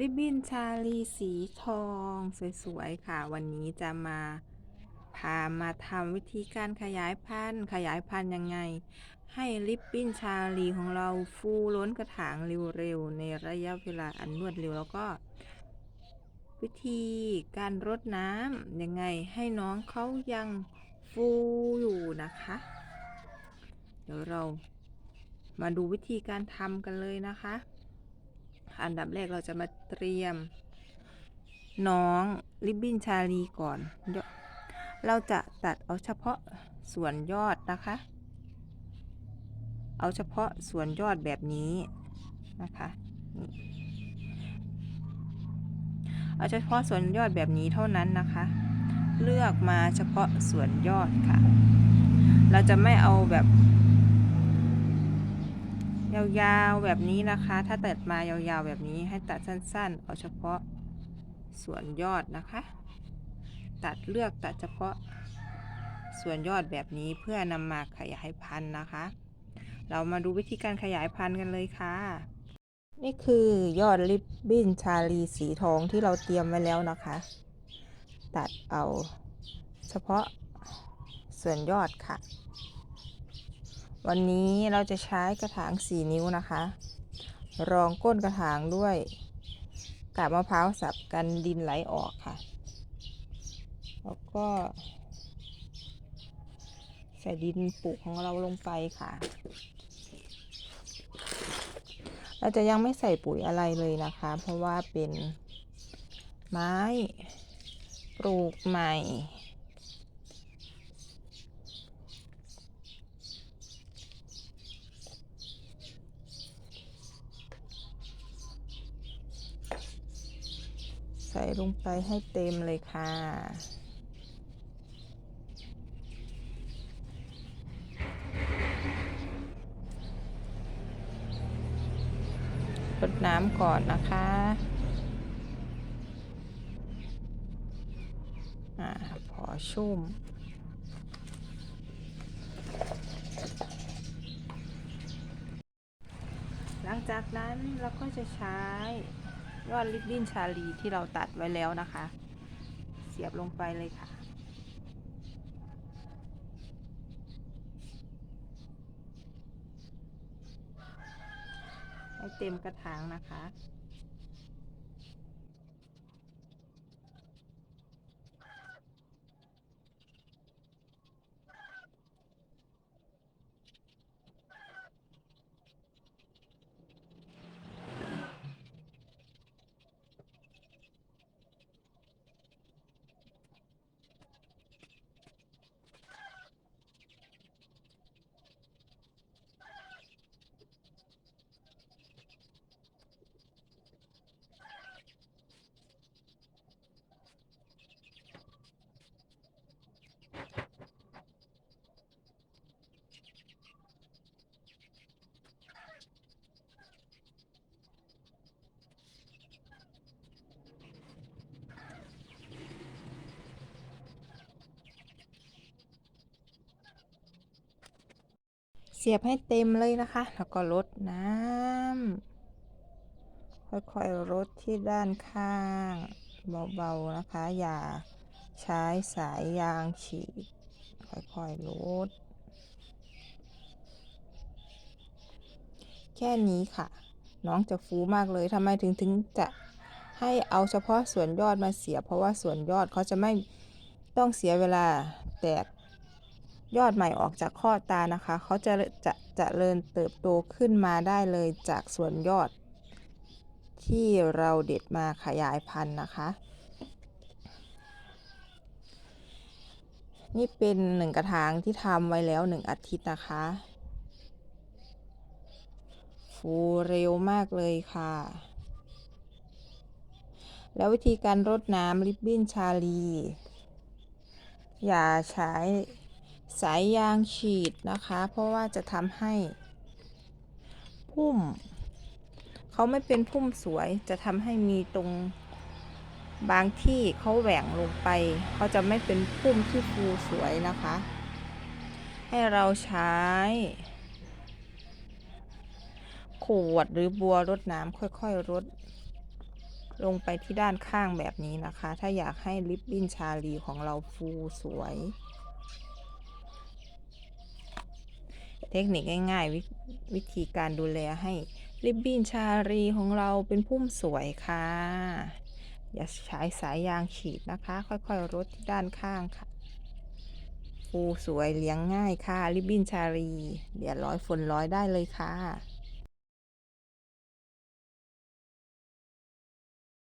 ริบบิ้นชาลีสีทองสวยๆค่ะ วันนี้จะมาพามาทำวิธีการขยายพันธุ์ขยายพันธุ์ยังไง ให้ริบบิ้นชาลีของเราฟูล้นกระถางเร็วๆในระยะเวลาอันรวดเร็วแล้วก็ วิธีการรดน้ำยังไงให้น้องเขายังฟูอยู่นะคะ เดี๋ยวเรามาดูวิธีการทำกันเลยนะคะ อันดับแรกเราจะมาเตรียม น้องริบบิ้นชาลีก่อน เราจะตัดเอาเฉพาะส่วนยอดนะคะ เอาเฉพาะส่วนยอดแบบนี้นะคะเอาเฉพาะส่วนยอดแบบนี้เท่านั้นนะคะ เลือกมาเฉพาะส่วนยอดค่ะ เราจะไม่เอาแบบ ยาวๆแบบนี้นะคะ ถ้าตัดมายาวๆแบบนี้ให้ตัดสั้นๆ เอาเฉพาะส่วนยอดนะคะ ตัดเลือกตัดเฉพาะส่วนยอดแบบนี้เพื่อนำมาขยายพันธุ์นะคะ เรามาดูวิธีการขยายพันธุ์กันเลยค่ะ นี่คือยอดริบบิ้นชาลีสีทองที่เราเตรียมไว้แล้วนะคะ ตัดเอาเฉพาะส่วนยอดค่ะ วันนี้เราจะใช้กระถาง 4 นิ้วนะคะ รองก้นกระถางด้วยกาบมะพร้าวสับกันดินไหลออกค่ะ แล้วก็ ใส่ดินปลูกของเราลงไปค่ะ เราจะยังไม่ใส่ปุ๋ยอะไรเลยนะคะ เพราะว่าเป็นไม้ปลูกใหม่ ใส่ลงไปให้เต็มเลยค่ะ รดน้ำก่อนนะคะอาพอชุ่มหลังจากนั้นเราก็จะใช้ ยอดริบบิ้นชาลีที่เราตัดไว้แล้วนะคะ เสียบลงไปเลยค่ะ ให้เต็มกระถางนะคะ เสียบให้เต็มเลยนะคะ แล้วก็ลดน้ำค่อยๆลดที่ด้านข้างเบาๆนะคะ อย่าใช้สายยางฉีด ค่อยๆลด แค่นี้ค่ะ น้องจะฟูมากเลยทำไมถึงถึงจะให้เอาเฉพาะส่วนยอดมาเสียบเพราะว่าส่วนยอดเขาจะไม่ต้องเสียเวลาแตก ยอดใหม่ออกจากข้อตานะคะ เขาจะจะจะเจริญเติบโตขึ้นมาได้เลยจากส่วนยอด ที่เราเด็ดมาขยายพันธุ์นะคะ นี่เป็นหนึ่งกระถางที่ทำไว้แล้วหนึ่งอาทิตย์นะคะ ฟูเร็วมากเลยค่ะ แล้ววิธีการรดน้ำริบบิ้นชาลี อย่าใช้ สายยางฉีดนะคะ เพราะว่าจะทำให้ พุ่ม เขาไม่เป็นพุ่มสวยจะทำให้มีตรงบางที่เขาแหว่งลงไปเขาจะไม่เป็นพุ่มที่ฟูสวยนะคะ ให้เราใช้ขวดหรือบัวรดน้ำค่อยๆรดลงไปที่ด้านข้างแบบนี้นะคะ ถ้าอยากให้ริบบิ้นชาลีของเราฟูสวย เทคนิคง่ายๆววิธีการดูแลให้ริบบิ้นชาลีของเราเป็นพุ่มสวยค่ะ อย่าใช้สายยางฉีดนะคะ ค่อยๆรดที่ด้านข้างค่ะฟูสวยเลี้ยงง่ายค่ะ ริบบิ้นชาลีเดี๋ยวร้อยฝนร้อยได้เลยค่ะ